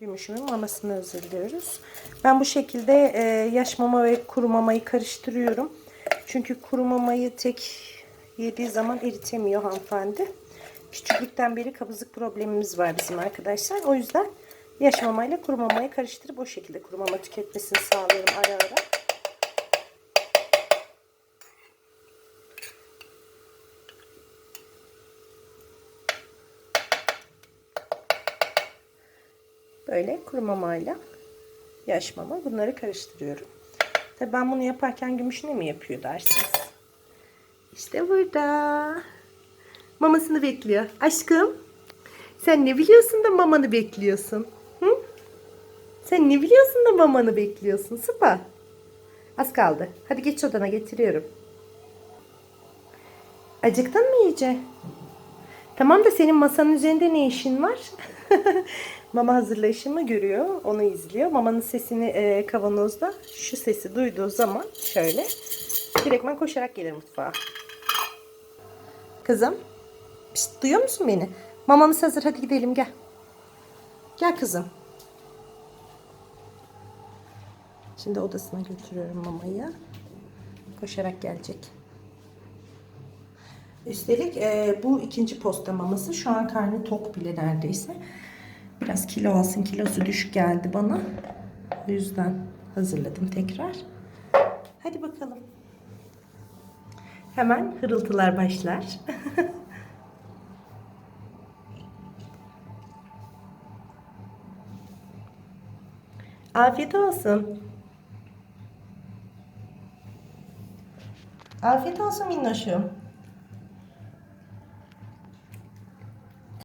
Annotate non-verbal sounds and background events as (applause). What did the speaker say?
Gümüşümün mamasını hazırlıyoruz. Ben bu şekilde e, yaş mama ve kuru mamayı karıştırıyorum. Çünkü kuru mamayı tek yediği zaman eritemiyor hanımefendi. Küçüklükten beri kabızlık problemimiz var bizim arkadaşlar. O yüzden yaş mamayla kuru mamayı karıştırıp o şekilde kuru mama tüketmesini sağlıyorum ara ara. Böyle kuru mamayla yaş mama bunları karıştırıyorum. Tabii ben bunu yaparken gümüş ne mi yapıyor dersiniz? İşte burada. Mamasını bekliyor. Aşkım sen ne biliyorsun da mamanı bekliyorsun? Hı? Sen ne biliyorsun da mamanı bekliyorsun? Sıpa. Az kaldı. Hadi geç odana getiriyorum. Acıktın mı iyice? Tamam da senin masanın üzerinde ne işin var? (laughs) Mama hazırlayışımı görüyor. Onu izliyor. Mamanın sesini e, kavanozda şu sesi duyduğu zaman şöyle direktmen koşarak gelir mutfağa. Kızım. Pişt, duyuyor musun beni? Mamamız hazır. Hadi gidelim gel. Gel kızım. Şimdi odasına götürüyorum mamayı. Koşarak gelecek. Üstelik e, bu ikinci maması. Şu an karnı tok bile neredeyse. Biraz kilo alsın. Kilosu düşük geldi bana. O yüzden hazırladım tekrar. Hadi bakalım. Hemen hırıltılar başlar. (laughs) Afiyet olsun. Afiyet olsun minnoşum.